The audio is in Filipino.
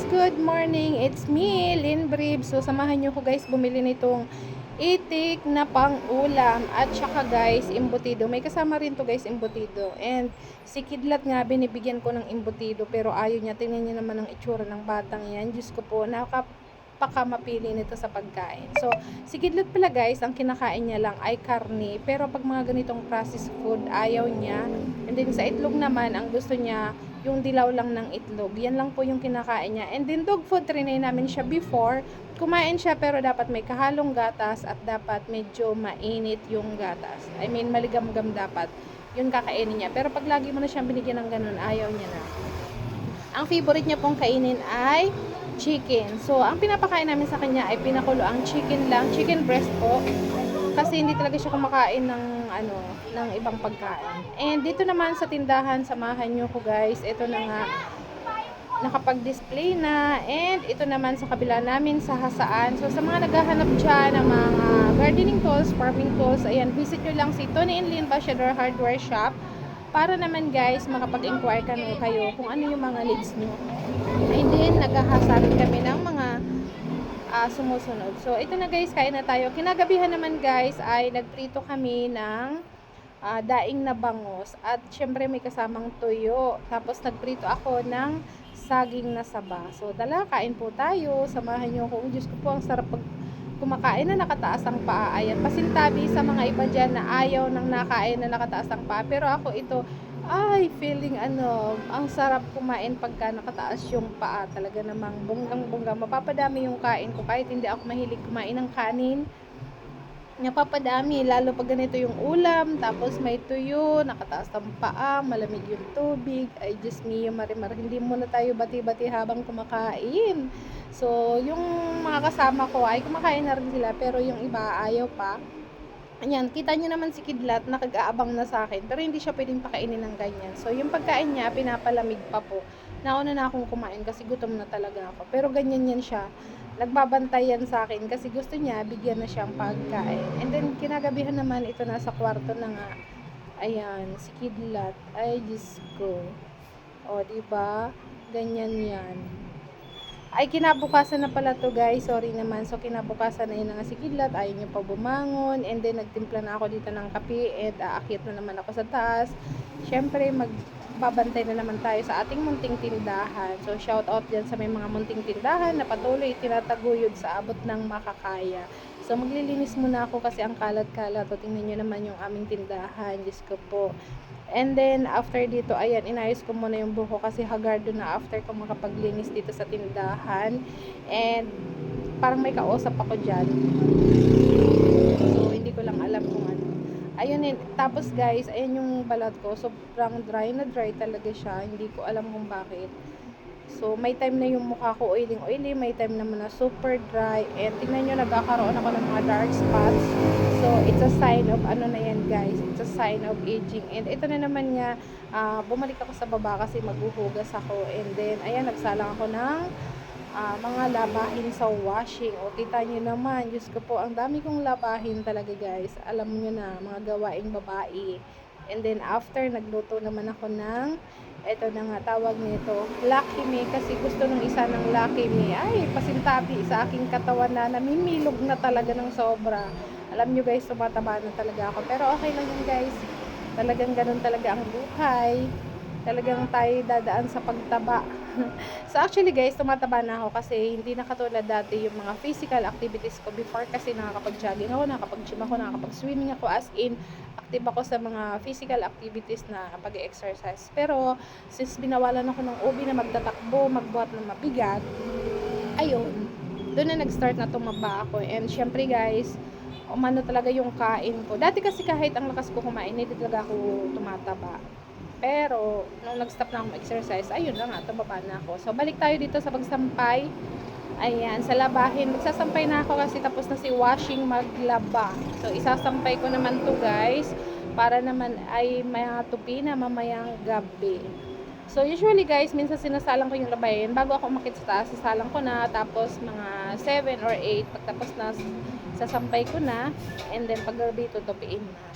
guys, good morning. It's me, Lynn Brib. So samahan nyo ko guys bumili nitong itik na pang-ulam at saka guys, imbutido. May kasama rin to guys, imbutido. And si Kidlat nga binibigyan ko ng imbutido pero ayaw niya. Tingnan niyo naman ang itsura ng batang yan. Diyos ko po, nakapaka mapili nito sa pagkain. So, si Kidlat pala guys, ang kinakain niya lang ay karne. Pero pag mga ganitong processed food, ayaw niya. And then sa itlog naman, ang gusto niya, yung dilaw lang ng itlog. Yan lang po yung kinakain niya. And then dog food, trinay namin siya before. Kumain siya pero dapat may kahalong gatas at dapat medyo mainit yung gatas. I mean, maligam-gam dapat. Yun kakainin niya. Pero pag lagi mo na siyang binigyan ng ganun, ayaw niya na. Ang favorite niya pong kainin ay chicken. So, ang pinapakain namin sa kanya ay pinakulo ang chicken lang, chicken breast po. Kasi hindi talaga siya kumakain ng ano, ng ibang pagkain. And dito naman sa tindahan, samahan niyo ko guys. Ito na nga nakapag-display na and ito naman sa kabila namin sa hasaan so sa mga naghahanap dyan ng mga gardening tools, farming tools ayan, visit nyo lang si Tony and Lynn Bashador Hardware Shop para naman guys makapag-inquire ka na kayo kung ano yung mga needs nyo and then naghahasa rin kami ng mga ah, sumusunod so ito na guys, kain na tayo kinagabihan naman guys ay nagprito kami ng ah, daing na bangos at syempre may kasamang tuyo tapos nagprito ako ng saging na saba. So, dala, kain po tayo. Samahan niyo ako. Diyos ko po, ang sarap pag kumakain na nakataas ang paa. Ayan, pasintabi sa mga iba dyan na ayaw ng nakain na nakataas ang paa. Pero ako ito, ay, feeling ano, ang sarap kumain pagka nakataas yung paa. Talaga namang bunggang-bungga. Mapapadami yung kain ko kahit hindi ako mahilig kumain ng kanin napapadami, lalo pag ganito yung ulam, tapos may tuyo, nakataas ang paa, malamig yung tubig, ay just me, marimar, hindi muna tayo bati-bati habang kumakain. So, yung mga kasama ko ay kumakain na rin sila, pero yung iba ayaw pa. Ayan, kita nyo naman si Kidlat, nakag-aabang na sa akin, pero hindi siya pwedeng pakainin ng ganyan. So, yung pagkain niya, pinapalamig pa po. Nauna na akong kumain kasi gutom na talaga ako. Pero ganyan yan siya nagbabantay yan sa akin kasi gusto niya bigyan na siyang pagkain. And then kinagabihan naman ito nasa kwarto na nga. Ayan, si Kidlat. Ay, Diyos ko. O, di ba? Ganyan yan. Ay, kinabukasan na pala to guys. Sorry naman. So, kinabukasan na yun nga si Kidlat. Ayaw niya pa bumangon. And then, nagtimpla na ako dito ng kape. And aakyat na naman ako sa taas. Siyempre, mag babantay na naman tayo sa ating munting tindahan. So, shout out dyan sa may mga munting tindahan na patuloy tinataguyod sa abot ng makakaya. So, maglilinis muna ako kasi ang kalat-kalat. O, tingnan nyo naman yung aming tindahan. Diyos ko po. And then, after dito, ayan, inayos ko muna yung buho kasi hagardo na after ko makapaglinis dito sa tindahan. And, parang may kausap ako dyan. So, hindi ko lang alam kung ano. Ayun eh. Tapos guys, ayan yung balat ko. Sobrang dry na dry talaga siya. Hindi ko alam kung bakit. So, may time na yung mukha ko oiling oily. May time naman na super dry. And tingnan nyo, nagkakaroon ako ng mga dark spots. So, it's a sign of ano na yan guys. It's a sign of aging. And ito na naman nga, uh, bumalik ako sa baba kasi maghuhugas ako. And then, ayan, nagsalang ako ng uh, mga labahin sa washing. O kita nyo naman, Diyos ko po, ang dami kong labahin talaga guys. Alam nyo na, mga gawaing babae. And then after, nagluto naman ako ng, eto na nga tawag nito, Lucky Me. Kasi gusto nung isa ng Lucky Me. Ay, pasintabi sa aking katawan na namimilog na talaga ng sobra. Alam nyo guys, tumataba na talaga ako. Pero okay lang yun guys. Talagang ganun talaga ang buhay talagang tayo dadaan sa pagtaba. so actually guys, tumataba na ako kasi hindi na katulad dati yung mga physical activities ko before kasi nakakapag-jogging ako, nakakapag-gym ako, nakakapag-swimming ako as in active ako sa mga physical activities na pag-exercise. Pero since binawalan ako ng OB na magtatakbo, magbuhat ng mabigat, ayun, doon na nag-start na tumaba ako. And syempre guys, umano talaga yung kain ko. Dati kasi kahit ang lakas ko kumain, hindi talaga ako tumataba. Pero, nung nag-stop na ako exercise ayun na nga, tumaba na ako. So, balik tayo dito sa pagsampay. Ayan, sa labahin. Magsasampay na ako kasi tapos na si washing maglaba. So, isasampay ko naman to guys. Para naman ay matupi na mamayang gabi. So, usually guys, minsan sinasalang ko yung labahin. Bago ako umakit sa taas, sasalang ko na. Tapos, mga 7 or 8. Pagtapos na, sasampay ko na. And then, pag gabi, tutupiin na.